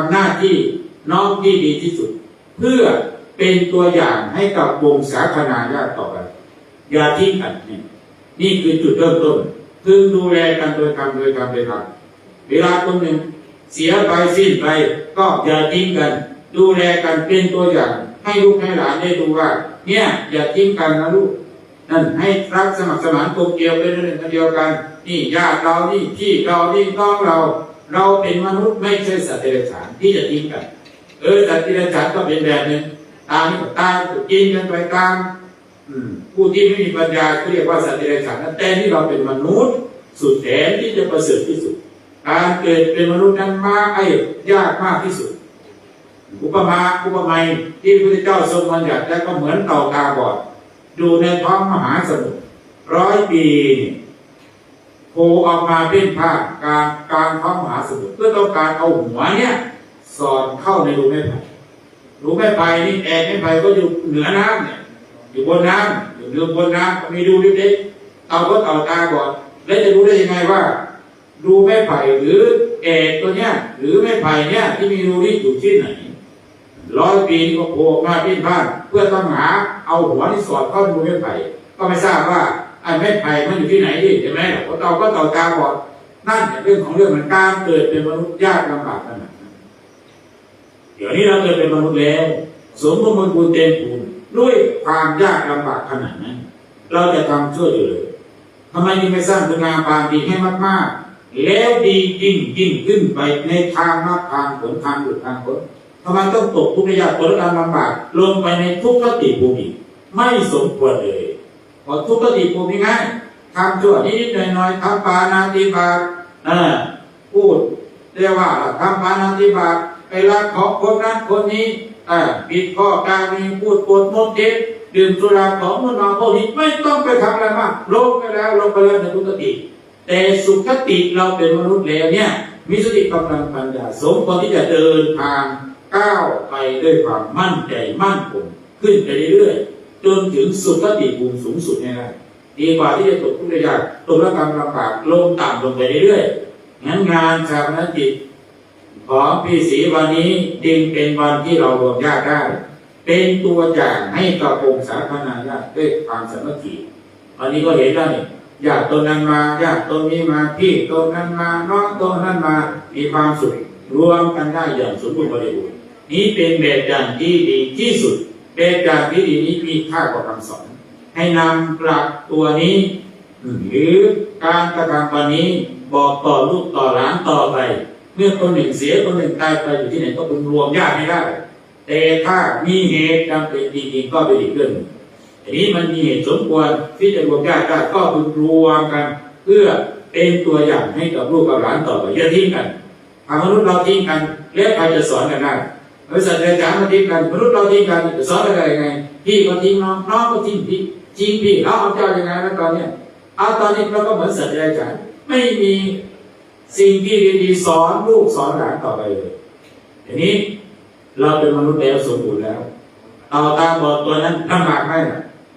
ำหน้าที่น้องที่ดีที่สุด เพื่อเป็นตัวอย่างให้กับวงสาคนาญาติต่อไปอย่าทิ้งกันนี่นี่คือจุดเริ่มต้นพึงดูแลกันโดยธรรโดยธรรโดยธรรเวลาตรงหนึ่งเสียไปสิ้นไปก็อย่าทิ้งกัน ดูแลกันเป็นตัวอย่าง ให้ลูกให้หลานได้ดูว่า เนี่ย อย่าทิ้งกันนะลูกนั่นให้รักสมัครสมานกลมเกลียวเป็นเรื่องเดียวกัน นี่ญาติเรานี่พี่เรานี่น้องเรา เราเป็นมนุษย์ไม่ใช่สัตว์เดรัจฉานที่จะทิ้งกัน เออสัตว์เดรัจฉานก็เป็นแบบนึงตายก็ตายก็กินกันไปตามผู้ที่ไม่มีปัญญาเขาเรียกว่าสัตว์เดรัจฉานแต่นี่เราเป็นมนุษย์ สุดแสนที่จะประเสริฐที่สุด การเกิดเป็นมนุษย์นั้นมากไอ้ยากมากที่สุด อุปมาอุปไมยที่พระพุทธเจ้าทรงบัญญัติแล้วก็เหมือนเต่าตาบอดอยู่ในท้องมหาสมุทรร้อยปีนี่ โผล่ออกมาเป็นภากลารกลารท้องมหาสมุทรเพื่อต้องการเอาหัวเนี่ยสอดเข้าในรูไม้ไผ่รูไม้ไผ่นี่แอกไม้ไผ่ก็อยู่เหนือน้ำเนี่ยอยู่บนน้ำอยู่เรือบนน้ำมีรูเล็กๆเต่าก็เต่าตาบอดแล้วจะรู้ได้ยังไงว่ารูไม้ไผ่หรือแอกตัวเนี้ยหรือไม้ไผ่เนี่ยที่มีรูนี้อยู่ที่ไหนร้อยปีก็โผล่มาพิ้นบ้าเพื่อต้องหาเอาหัวที่สอดเข้ารูไม้ไผ่ก็ไม่ทราบว่า ไอ้ไม้ไผ่มันอยู่ที่ไหนดิใช่ไหมเพราะเต่าก็ต่าตาบอดนั่นเนี่ยเรื่องของเรื่องมันการเกิดเป็นมนุษย์ยากลำบากขนาดนั้นเดี๋ยวนี้เราเกิดเป็นมนุษย์แล้วสมบูรณ์บุญเต็มภูมิด้วยความยากลำบากขนาดนั้น เราจะทำช่วยอยู่เลยทำไมยังไม่สร้างคุณงามความดีให้มากๆ แล้วดียิ่งยิ่งขึ้นไปในทางมรรคทางผลทางหลุดทางพ้นทำไมต้องตกทุกข์ยากตกการลำบากลงไปในทุกขติภูมิไม่สมควรเลย เพราะทุกขติภูมิง่ายทำชั่วนิดๆหน่อยๆทำปานาติบาตอ่าพูดเรียกว่าทำปานาติบาตไปรักของคนนั้นคนนี้อ่าปิดข้อการมีพูดโกดมดเท็จดื่มสุราของมันมาพวกนี้ไม่ต้องไปทำอะไรมากลงไปแล้วลงไปแล้วในทุกขติ แต่สุขติเราเป็นมนุษย์แล้วเนี่ย มีสติกำลังปัญญาสมควรที่จะเดินทางก้าวไปด้วยความมั่นใจมั่นคงขึ้นไปเรื่อยๆ จนถึงสุขติภูมิสูงสุดให้ได้ดีกว่าที่จะตกทุกข์ยากตกระกรรมลำบากลงต่ำลงไปเรื่อยๆงั้นงานชาปนกิจของพี่ศรีวันนี้จึงเป็นวันที่เรารวมญาติได้ เป็นตัวอย่างให้กับองค์สาธารณญาติด้วยความสามัคคีวันนี้ก็เห็นแล้นี่ญาติตนนั้นมาญาติตนนี้มาพี่ตนนั้นมาน้องตนนั้นมามีความสุขรวมกันได้อย่างสมบูรณ์บริบูรณ์นี้เป็นแบบอย่างที่ดีที่สุด แบบอย่างที่ดีนี้มีค่ากว่าคำสอน ให้นำปรับตัวนี้ หรือการกระทำวันนี้บอกต่อลูกต่อหลานต่อไป เมื่อคนหนึ่งเสียคนหนึ่งตายไปอยู่ที่ไหนก็เป็นรวมญาติไม่ได้แต่ถ้ามีเหตุจำเป็นจริงๆก็เป็นอีกเรื่องหนึ่งทีนี้มันมีเหตุสมควรที่จะรวมญาติได้ก็เป็นรวมกัน เพื่อเป็นตัวอย่างให้กับลูกกับหลานต่อไปอย่าทิ้งกันถ้ามนุษย์เราทิ้งกัน แล้วใครจะสอนกันได้ บริษัทเดรัจฉานมาทิ้งกันมนุษย์เราทิ้งกันสอนอะไรยังไง พี่ก็ทิ้งน้องน้องก็ทิ้งพี่ทิ้งพี่เราเอาเจ้ายังไงแล้วตอนเนี้ยเอาตอนนี้เราก็เหมือนสัตว์เดรัจฉานไม่มีสิ่งที่ดีๆสอนลูกสอนหลานต่อไปเลยทีนี้เราเป็นมนุษย์แล้วสมบูรณ์แล้วเต่าตาบอดตัวนั้นลำบากไหม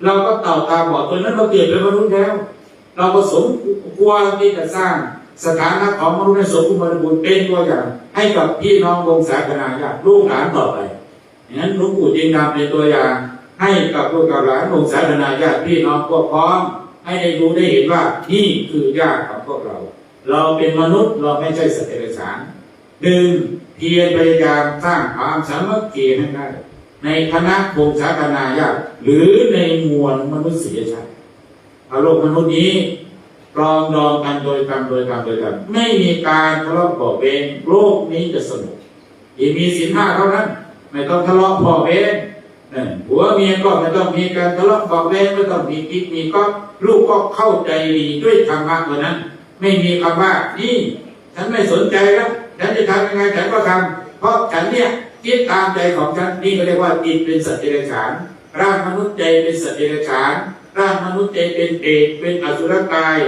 เราก็เต่าตาบอดตัวนั้นเราเกิดเป็นมนุษย์แล้ว เราก็สมควรที่จะสร้าง สถานะของมนุษย์ให้สมบูรณ์บูรณ์เป็นตัวอย่าง ให้กับพี่น้องวงศาคณาญาติลูกหลานต่อไปอย่างนั้นหลวงปู่จึงนำเป็นตัวอย่าง ให้กับลูกกับหลานวงศาคณาญาติพี่น้องพวกพ้องให้ได้รู้ได้เห็นว่านี่คือญาติของพวกเรา เราเป็นมนุษย์เราไม่ใช่สัตว์เดรัจฉานหนึ่งเพียรพยายามสร้างความสามัคคีให้ได้ในคณะวงศาคณาญาติหรือในมวลมนุษยชาติอารมณ์มนุษย์นี้ รองดองกันโดยกรรมโดยกรรมโดยกรรมไม่มีการทะเลาะเบาเบงโลกนี้จะสงบยิ่มีสินห้าเท่านั้น ไม่ต้องทะเลาะเบาเบงนั่นผัวเมียก็ไม่ต้องมีการทะเลาะเบาเบงไม่ต้องมีกิ๊กมีก็ลูกก็เข้าใจดีด้วยธรรมะตัวนั้น ไม่มีคำว่านี่ฉันไม่สนใจแล้วฉันจะทำยังไงฉันก็ทำเพราะฉันเนี่ยคิดตามใจของฉันนี่ก็เรียกว่าจิตเป็นสัตว์เดรัจฉานร่างมนุษย์ใจเป็นสัตว์เดรัจฉาน ร่างมนุษย์ใจเป็นเปรตเป็นอสุรกาย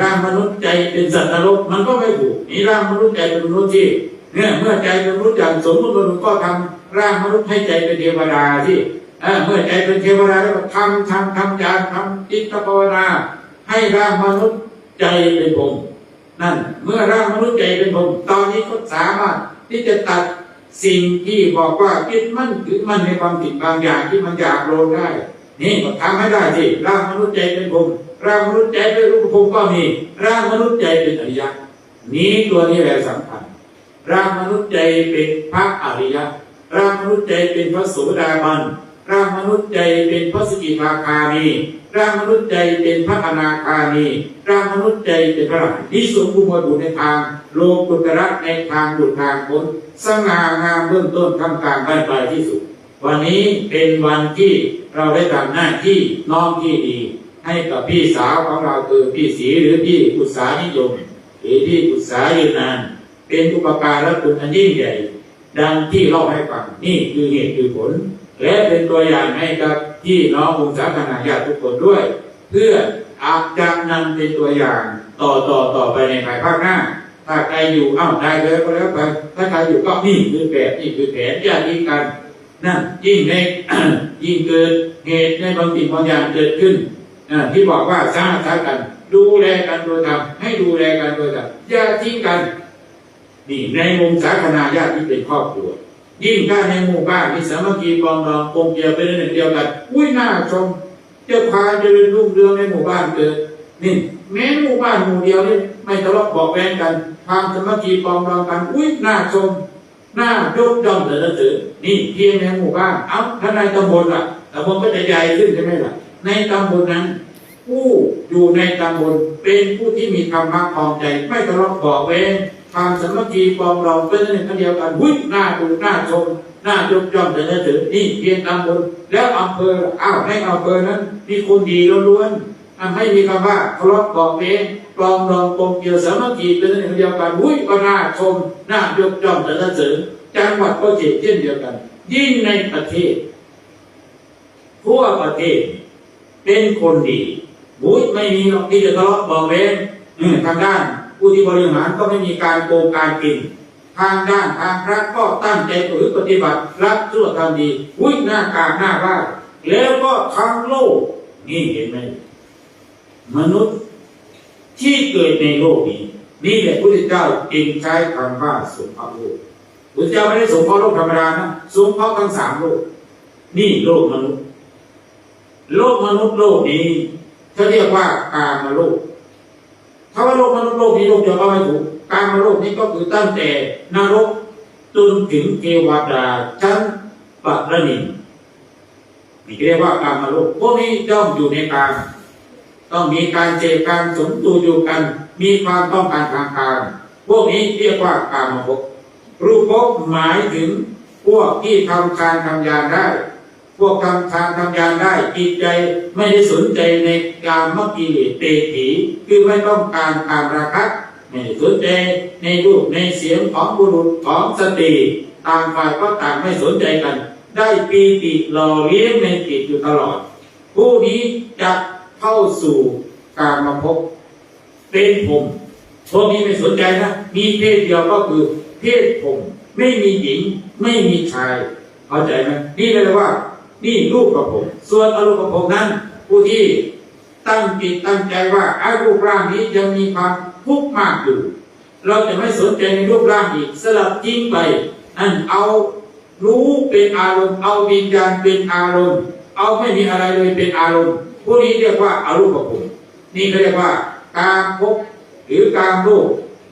ร่างมนุษย์ใจเป็นสัตว์นรกมันก็ไม่ถูกนี่ร่างมนุษย์ใจเป็นมนุษย์ที่เนี่ยเมื่อใจเป็นมนุษย์อย่างสมมติมนุษย์ก็ทำร่างมนุษย์ให้ใจเป็นเทวดาที่เมื่อใจเป็นเทวดาแล้วก็ทำทำทำยานทำจิตภาวนาให้ร่างมนุษย์ใจเป็นผมนั่นเมื่อร่างมนุษย์ใจเป็นผมตอนนี้ก็สามารถที่จะตัดสิ่งที่บอกว่ายึดมั่นถือมั่นในความผิดบางอย่างที่มันอยากโลนได้ นี่ทำให้ได้สิร่างมนุษย์ใจเป็นผมร่างมนุษย์ใจเป็นรูปภพก็มีร่างมนุษย์ใจเป็นอริยะนี้ตัวนี้แหละสำคัญร่างมนุษย์ใจเป็นพระอริยะร่างมนุษย์ใจเป็นพระโสดาบันร่างมนุษย์ใจเป็นพระสกิทาคามีร่างมนุษย์ใจเป็นพระอนาคามีร่างมนุษย์ใจเป็นพระอรหันที่สมบูรณ์บุญในทาง โลกุตระในทางบุญทางพ้นสง่างามเบื้องต้นทำกลางได้ปที่สุด วันนี้เป็นวันที่เราได้ทำหน้าที่น้อมที่ดี ให้กับพี่สาวของเราคือพี่ศรีหรือพี่กุศานิยมหรือพี่กุศายืนนาน เป็นอุปการะคุณอันยิ่งใหญ่ ดังที่เล่าให้ฟังนี่คือเหตุคือผล และเป็นตัวอย่างให้กับพี่น้ององค์สาคณะญาติทุกคนด้วย เพื่ออาจจะนำเป็นตัวอย่างต่อต่อต่อไปในภายภาคหน้าถ้าใครอยู่เอ้าได้เลยก็แล้วไปถ้าใครอยู่ก็นี่คือแบบนี่คือแผนญาติกัน นั่นยิ่งในยิ่งเกิดเหตุในบางสิ่งบางอย่างเกิดขึ้นอ่าที่บอกว่าสร้างสรรค์กัน ดูแลกันโดยธรรมให้ดูแลกันโดยธรรมอย่าทิ้งกันนี่ในวงสาคณาญาติที่เป็นครอบครัว ยิ่งถ้าในหมู่บ้านมีสามัคคีปรองดองกลมเกลียวเป็นหนึ่งเดียวกันอุ้ยน่าชมเจ้าพาเจริญรุ่งเรืองในหมู่บ้านเกิดนี่แม้หมู่บ้านหมู่เดียวนี่ไม่ทะเลาะเบอกแว้งกันความสามัคคีปองดองกันอุ้ยน่าชม น่ายกย่องเสนอถือนี่เพียงในหมู่บ้านเอ้าถ้าในตำบลล่ะตำบลก็จะใหญ่ขึ้นใช่ไหมล่ะ ในตำบลนั้น ผู้อยู่ในตำบลเป็นผู้ที่มีธรรมะพองใจ ไม่ทะเลาะบอกแว้งความสามัคคีปรองดองเป็นหนึ่งเดียวกันหุ้ยหน่าดูหน่าชมหน่ายกย่องแต่ละถือนี่เพียงตำบลแล้วอำเภออ้าวในอำเภอนั้น มีคนดีล้วน อะไม่มีคำว่าทะเลาะเบอกแว้งปรองดองกลมเกลียวสามัคคีเป็นหนึ่งเดียวกันหุ้ยก็น่าชมน่ายกย่องแต่ละถือจังหวัดก็เช่นเดียวกัน ยิ่งในประเทศทั่วประเทศ เป็นคนดีบุญไม่มีหรอกที่จะทะเลาะเบาะแว้งเออทางด้านผู้ที่บริหารก็ไม่มีการโกงการกินทางด้านทางพระก็ตั้งใจถือปฏิบัติรับชั่วทำดี วิ่งหน้ากากหน้าบ้านแล้วก็ทั้งโลก นี่เห็นไหม มนุษย์ที่เกิดในโลกนี้ นี่แหละพระพุทธเจ้าจึงใช้คำว่าสงเคราะห์โลกพระเจ้าไม่ได้สงเคราะห์โลกธรรมดานะสงเคราะห์ทั้งสามโลก นี่โลกมนุษย์ โลกมนุษย์โลกนี้เขาเรียกว่ากามโลกถ้าว่าโลกมนุษย์โลกนี้โลกเดียวก็ไม่ถูกกามโลกนี้ก็คือตั้งแต่นรกจนถึงเทวดาชั้นปัตตนินนี่เรียกว่ากามโลกพวกนี้ย่อมอยู่ในกาม ต้องมีการเจรการสมตัวอยู่กัน มีความต้องการทางการพวกนี้เรียกว่ากามภพรูปภพหมายถึงพวกที่ทำการทำยานได้ พวกทำทางทำยานได้จิตใจไม่ได้สนใจในการมกิเลสเตถีคือไม่ต้องการการราคะไม่สนใจในรูปในเสียงของบุรุษของสตรีต่างฝ่ายก็ต่างไม่สนใจกัน ได้ปีติหล่อเลี้ยงในจิตอยู่ตลอด ผู้นี้จะ เข้าสู่การมาพบเป็นผมพวกนี้ไม่สนใจนะ มีเพศเดียวก็คือเพศผม ไม่มีหญิง ไม่มีชาย เข้าใจไหมนี่เลยว่า นี่รูปกับผม ส่วนอรูปกับผมนั้น ผู้ที่ตั้งจิตตั้งใจว่าไอ้รูปร่างนี้ยังมีความทุกข์มากอยู่เราจะไม่สนใจในรูปร่างอีกสลับทิ้งไปอันเอารู้เป็นอารมณ์ เอาวิญญาณเป็นอารมณ์ เอาไม่มีอะไรเลยเป็นอารมณ์ ผู้นี้เรียกว่าอารูปกับผมนี่เขาเรียกว่าการพบหรือการโลก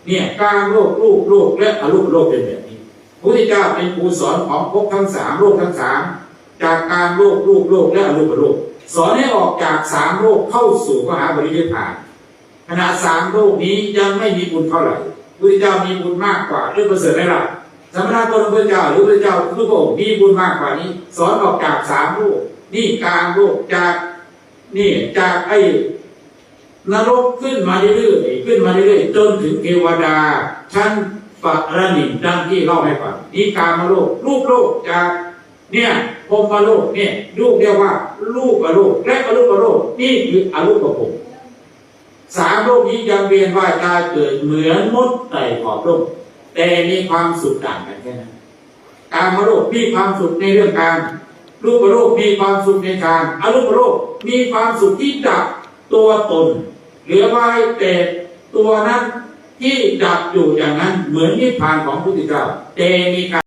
เนี่ยการโลกรูปโลกและอรูปโลกเป็นแบบนี้พระพุทธเจ้าเป็นครูสอนของภพทั้งสามโลกทั้งสามจากการโลกรูปโลกและอรูปโลก สอนให้ออกจากสามโลกเข้าสู่มหาบริยพานขณะสามโลกนี้ยังไม่มีบุญเท่าไหร่พระพุทธเจ้ามีบุญมากกว่าเรื่องประเสริฐไหมล่ะสมณะโคดมพุทธเจ้าหรือพระเจ้าทุกพระองค์มีบุญมากกว่านี้ สอนออกจากสามโลกนี่การโลกจาก นี่จากไอ้นรกขึ้นมาเรื่อยๆขึ้นมาเรื่อยๆจนถึงเทวดาชั้นปรนิมดังที่เล่าให้ฟังนี่กามโลกรูปโลกจากเนี่ยพรหมโลกเนี่ยรูปเรียกว่ารูปโลกและอรูปโลกนี่คืออรูปภพสามโลกนี้ยังเวียนว่ายตายเกิดเหมือนมดไต่ขอบโลกแต่มีความสุขต่างกันแค่นั้นการมโลกมีความสุขในเรื่องการ รูปรูปมีความสุขในการอรูปรูปมีความสุขที่ดับตัวตนเหลือไว้แต่ตัวนั้นที่ดับอยู่อย่างนั้นเหมือนนิพพานของพระพุทธเจ้าเตมีการ